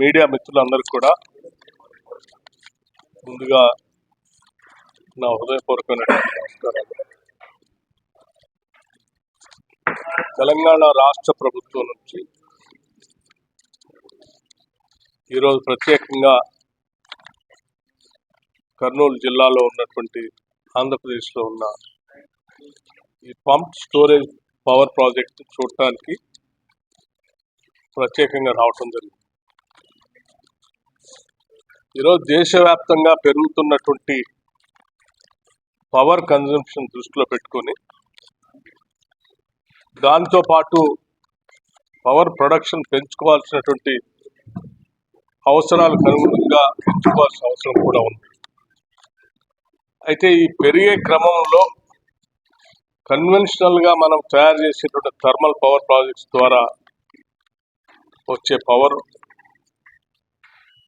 Media మిత్రులందరికీ కూడా ముందుగా నా హృదయపూర్వకమైన నమస్కారాలు. తెలంగాణ రాష్ట్ర ప్రభుత్వం నుంచి ఈరోజు ప్రత్యేకంగా కర్నూలు జిల్లాలో ఉన్నటువంటి ఆంధ్రప్రదేశ్లో ఉన్న ఈ పంప్ స్టోరేజ్ పవర్ ప్రాజెక్ట్ చూడటానికి ప్రత్యేకంగా రావటం జరిగింది. ఈరోజు దేశవ్యాప్తంగా పెరుగుతున్నటువంటి పవర్ కన్జంప్షన్ దృష్టిలో పెట్టుకొని దాంతో పాటు పవర్ ప్రొడక్షన్ పెంచుకోవాల్సినటువంటి అవసరాలకు అనుగుణంగా పెంచుకోవాల్సిన అవసరం కూడా ఉంది. అయితే ఈ పెరిగే క్రమంలో కన్వెన్షనల్గా మనం తయారు చేసేటువంటి థర్మల్ పవర్ ప్రాజెక్ట్స్ ద్వారా వచ్చే పవర్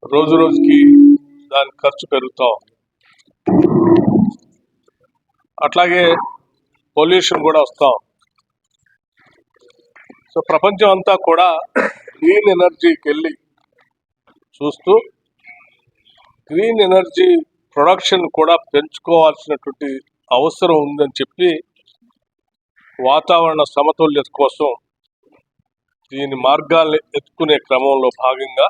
రోజు రోజుకి దాని ఖర్చు పెరుగుతూ ఉంది. అట్లాగే పొల్యూషన్ కూడా వస్తూ ఉంది. సో ప్రపంచం అంతా కూడా గ్రీన్ ఎనర్జీకి వెళ్ళి చూస్తూ గ్రీన్ ఎనర్జీ ప్రొడక్షన్ కూడా పెంచుకోవాల్సినటువంటి అవసరం ఉందని చెప్పి వాతావరణ సమతుల్యత కోసం దీని మార్గాల్ని ఎత్తుకునే క్రమంలో భాగంగా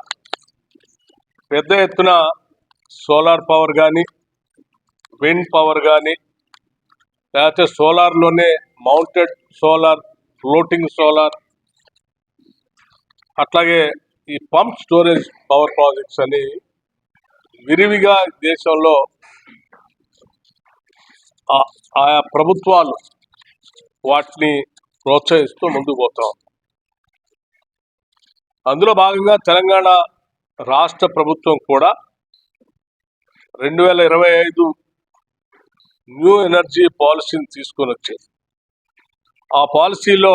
పెద్ద ఎత్తున సోలార్ పవర్ కానీ విండ్ పవర్ కానీ లేకపోతే సోలార్లోనే మౌంటెడ్ సోలార్ ఫ్లోటింగ్ సోలార్ అట్లాగే ఈ పంప్ స్టోరేజ్ పవర్ ప్రాజెక్ట్స్ అని విరివిగా దేశంలో ఆ- ఆయా ప్రభుత్వాలు వాటిని ప్రోత్సహిస్తూ ముందుకు పోతాం. అందులో భాగంగా తెలంగాణ రాష్ట్ర ప్రభుత్వం కూడా రెండు వేల ఇరవై ఐదు న్యూ ఎనర్జీ పాలసీని తీసుకొని వచ్చేది ఆ పాలసీలో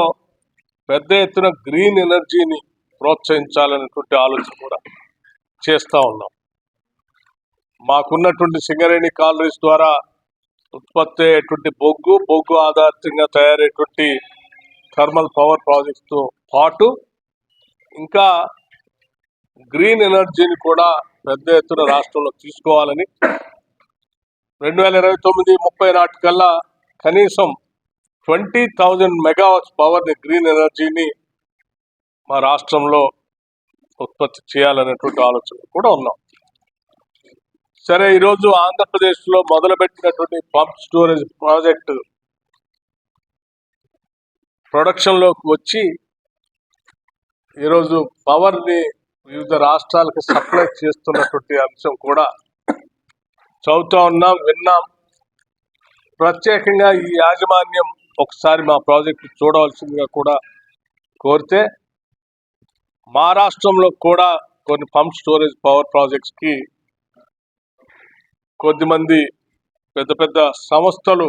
పెద్ద ఎత్తున గ్రీన్ ఎనర్జీని ప్రోత్సహించాలనేటువంటి ఆలోచన కూడా చేస్తూ ఉన్నాం. మాకున్నటువంటి సింగరేణి కాలరీస్ ద్వారా ఉత్పత్తి అయ్యేటువంటి బొగ్గు బొగ్గు ఆధారితంగా తయారయ్యేటువంటి థర్మల్ పవర్ ప్రాజెక్ట్స్తో పాటు ఇంకా గ్రీన్ ఎనర్జీని కూడా పెద్ద ఎత్తున రాష్ట్రంలో తీసుకోవాలని రెండు వేల ఇరవై తొమ్మిది ముప్పై నాటికల్లా కనీసం ట్వంటీ థౌజండ్ మెగావాట్స్ పవర్ని గ్రీన్ ఎనర్జీని మా రాష్ట్రంలో ఉత్పత్తి చేయాలనేటువంటి ఆలోచన కూడా ఉన్నాం. సరే ఈరోజు ఆంధ్రప్రదేశ్లో మొదలుపెట్టినటువంటి పంప్ స్టోరేజ్ ప్రాజెక్టు ప్రొడక్షన్లోకి వచ్చి ఈరోజు పవర్ని వివిధ రాష్ట్రాలకు సప్లై చేస్తున్నటువంటి అంశం కూడా చదువుతా ఉన్నాం విన్నాం. ప్రత్యేకంగా ఈ యాజమాన్యం ఒకసారి మా ప్రాజెక్టు చూడవలసిందిగా కూడా కోరితే మా రాష్ట్రంలో కూడా కొన్ని పంప్ స్టోరేజ్ పవర్ ప్రాజెక్ట్స్కి కొద్దిమంది పెద్ద పెద్ద సంస్థలు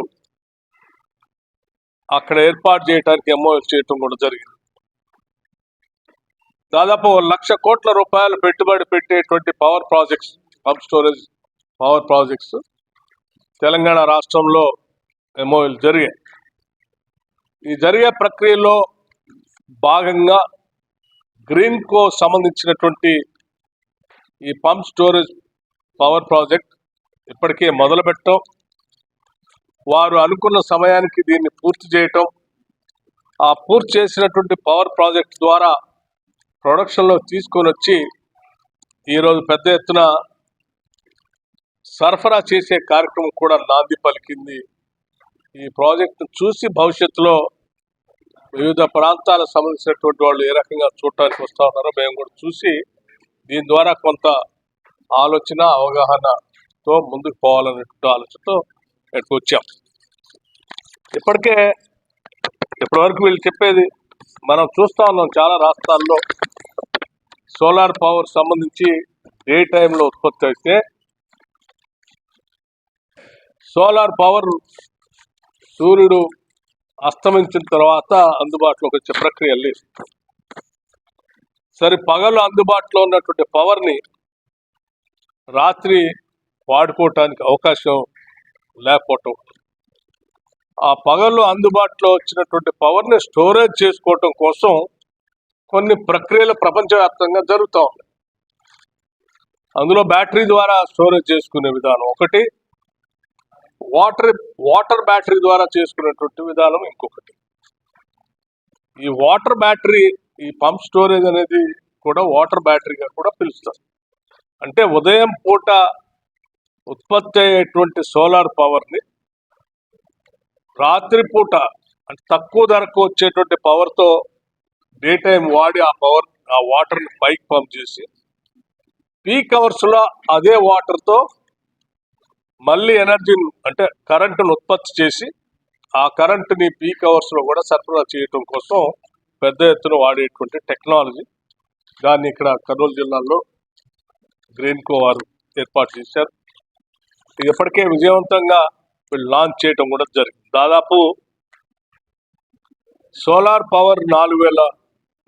అక్కడ ఏర్పాటు చేయడానికి ఎంఓఎల్ చేయటం కూడా జరిగింది. దాదాపు లక్ష కోట్ల రూపాయలు పెట్టుబడి పెట్టేటువంటి power projects pump storage power projects Telangana రాష్ట్రంలో ఏమో జరిగాయి. ఈ జరిగే ప్రక్రియలో భాగంగా గ్రీన్ కో సంబంధించినటువంటి ఈ పంప్ స్టోరేజ్ పవర్ ప్రాజెక్ట్ ఇప్పటికే మొదలు పెట్టడం వారు అనుకున్న సమయానికి దీన్ని పూర్తి చేయటం ఆ పూర్తి చేసినటువంటి పవర్ ప్రాజెక్ట్ ద్వారా ప్రొడక్షన్లో తీసుకొని వచ్చి ఈరోజు పెద్ద ఎత్తున సరఫరా చేసే కార్యక్రమం కూడా నాంది పలికింది. ఈ ప్రాజెక్టు చూసి భవిష్యత్తులో వివిధ ప్రాంతాలకు సంబంధించినటువంటి వాళ్ళు ఏ రకంగా చూడటానికి వస్తూ ఉన్నారో మేము కూడా చూసి దీని ద్వారా కొంత ఆలోచన అవగాహనతో ముందుకు పోవాలనేటువంటి ఆలోచనతో ఇక్కడికి వచ్చాం. ఇప్పటికే ఇప్పటివరకు వీళ్ళు చెప్పేది మనం చూస్తూ ఉన్నాం చాలా రాష్ట్రాల్లో. సోలార్ పవర్ సంబంధించి డే టైంలో ఉత్పత్తి అయితే సోలార్ పవర్ సూర్యుడు అస్తమించిన తర్వాత అందుబాటులోకి వచ్చే ప్రక్రియ లేదు. సరే పగలు అందుబాటులో ఉన్నటువంటి పవర్ని రాత్రి వాడుకోవటానికి అవకాశం లేకపోవటం ఆ పగలు అందుబాటులో వచ్చినటువంటి పవర్ని స్టోరేజ్ చేసుకోవటం కోసం కొన్ని ప్రక్రియలు ప్రపంచవ్యాప్తంగా జరుగుతూ ఉన్నాయి. అందులో బ్యాటరీ ద్వారా స్టోరేజ్ చేసుకునే విధానం ఒకటి వాటర్ వాటర్ బ్యాటరీ ద్వారా చేసుకునేటువంటి విధానం ఇంకొకటి. ఈ వాటర్ బ్యాటరీ ఈ పంప్ స్టోరేజ్ అనేది కూడా వాటర్ బ్యాటరీగా కూడా పిలుస్తారు. అంటే ఉదయం పూట ఉత్పత్తి అయ్యేటువంటి సోలార్ పవర్ని రాత్రిపూట అంటే తక్కువ ధరకు వచ్చేటువంటి పవర్తో డే టైం వాడి ఆ పవర్ ఆ వాటర్ని పైకి పంప్ చేసి పీక్ అవర్స్లో అదే వాటర్తో మళ్ళీ ఎనర్జీని అంటే కరెంటును ఉత్పత్తి చేసి ఆ కరెంటుని పీక్ అవర్స్లో కూడా సరఫరా చేయటం కోసం పెద్ద ఎత్తున వాడేటువంటి టెక్నాలజీ దాన్ని ఇక్కడ కర్నూలు జిల్లాలో గ్రీన్కో వారు ఏర్పాటు చేశారు. ఇది ఇప్పటికే విజయవంతంగా వీళ్ళు లాంచ్ చేయటం కూడా జరిగింది. దాదాపు సోలార్ పవర్ నాలుగు వేల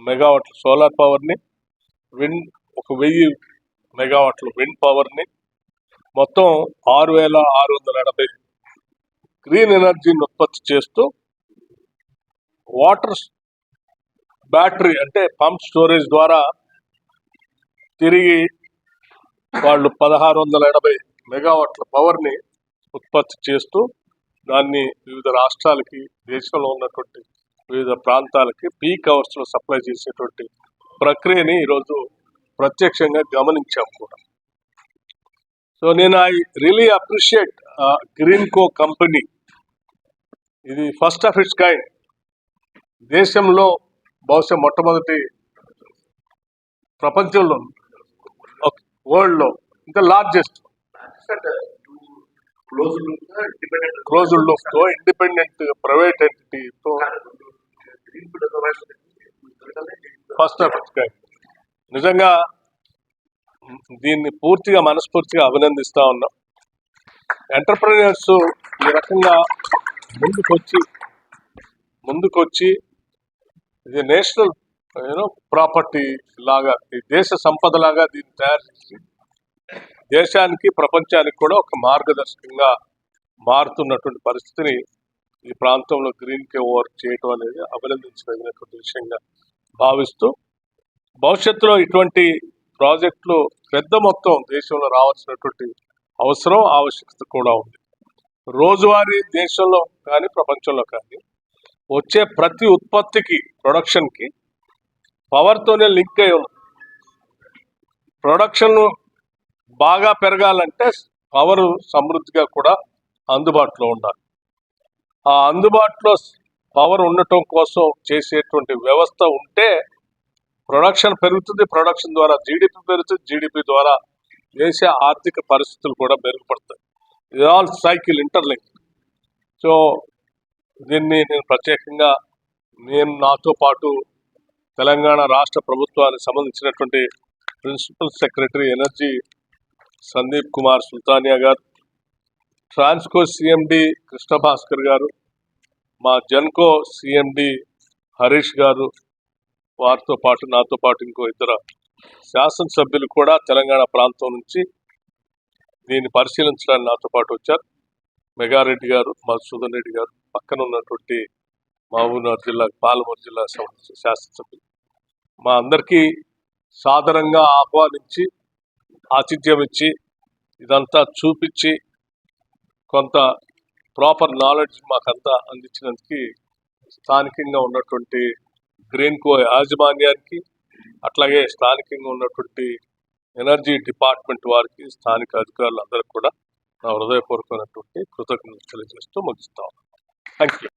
మెగావాట్ల సోలార్ పవర్ని విండ్ ఒక వెయ్యి మెగావాట్ల విండ్ పవర్ని మొత్తం ఆరు వేల ఆరు వందల ఎనభై గ్రీన్ ఎనర్జీని ఉత్పత్తి చేస్తూ వాటర్ బ్యాటరీ అంటే పంప్ స్టోరేజ్ ద్వారా తిరిగి వాళ్ళు పదహారు వందల ఎనభై మెగావాట్ల పవర్ని ఉత్పత్తి చేస్తూ దాన్ని వివిధ రాష్ట్రాలకి దేశంలో ఉన్నటువంటి వివిధ ప్రాంతాలకి పీక్ అవర్స్లో సప్లై చేసేటువంటి ప్రక్రియని ఈరోజు ప్రత్యక్షంగా గమనించాం కూడా. సో నేను I really appreciate Greenko company. ఇది ఫస్ట్ ఆఫ్ ఇట్స్ కైండ్. దేశంలో బహుశా మొట్టమొదటి ప్రపంచంలో వరల్డ్లో ఇంకా లార్జెస్ట్. క్లోజ్డ్ ఇండిపెండెంట్ క్లోజ్డ్ లుక్తో ఇండిపెండెంట్ ప్రైవేట్ ఎంటిటీతో ఫస్ట్ నిజంగా దీన్ని పూర్తిగా మనస్ఫూర్తిగా అభినందిస్తూ ఉన్నాం. ఎంటర్ప్రీనియర్స్ ఈ రకంగా ముందుకొచ్చి ముందుకొచ్చి ఇది నేషనల్ యూనో ప్రాపర్టీ లాగా ఈ దేశ సంపద లాగా దీన్ని తయారు చేసి దేశానికి ప్రపంచానికి కూడా ఒక మార్గదర్శకంగా మారుతున్నటువంటి పరిస్థితిని ఈ ప్రాంతంలో గ్రీన్ కే ఓవర్ చేయటం అనేది అభినందించదగినటువంటి విషయంగా భావిస్తూ భవిష్యత్తులో ఇటువంటి ప్రాజెక్టులు పెద్ద మొత్తం దేశంలో రావాల్సినటువంటి అవసరం ఆవశ్యకత కూడా ఉంది. రోజువారీ దేశంలో కానీ ప్రపంచంలో కానీ వచ్చే ప్రతి ఉత్పత్తికి ప్రొడక్షన్కి పవర్తోనే లింక్ అయి ఉంది. ప్రొడక్షన్ బాగా పెరగాలంటే పవర్ సమృద్ధిగా కూడా అందుబాటులో ఉండాలి. ఆ అందుబాటులో పవర్ ఉండటం కోసం చేసేటువంటి వ్యవస్థ ఉంటే ప్రొడక్షన్ పెరుగుతుంది ప్రొడక్షన్ ద్వారా జీడిపి పెరుగుతుంది జీడిపి ద్వారా దేశ ఆర్థిక పరిస్థితులు కూడా మెరుగుపడతాయి. ఇది ఆల్ సైకిల్ ఇంటర్లింక్ సో దీన్ని నేను ప్రత్యేకంగా నేను నాతో పాటు తెలంగాణ రాష్ట్ర ప్రభుత్వానికి సంబంధించినటువంటి principal secretary energy Sandeep Kumar Sultania గారు ట్రాన్స్కో సిఎండి కృష్ణ భాస్కర్ గారు మా జన్కో సిఎండి హరీష్ గారు వారితో పాటు నాతో పాటు ఇంకో ఇద్దరు శాసనసభ్యులు కూడా తెలంగాణ ప్రాంతం నుంచి దీన్ని పరిశీలించడానికి నాతో పాటు వచ్చారు. మెగారెడ్డి గారు మధుసూదన్ రెడ్డి గారు పక్కన ఉన్నటువంటి మహబూబ్నగర్ జిల్లా పాలమూరు జిల్లా సంబంధించిన శాసనసభ్యులు. మా అందరికీ సాదరంగా ఆహ్వానించి ఆతిథ్యం ఇచ్చి ఇదంతా చూపించి కొంత ప్రాపర్ నాలెడ్జ్ మాకంతా అందించినందుకు స్థానికంగా ఉన్నటువంటి గ్రీన్ కో యాజమాన్యానికి అట్లాగే స్థానికంగా ఉన్నటువంటి ఎనర్జీ డిపార్ట్మెంట్ వారికి స్థానిక అధికారులందరికీ కూడా నా హృదయపూర్వకమైనటువంటి కృతజ్ఞతలు తెలియజేస్తూ ముగిస్తాం థ్యాంక్ యూ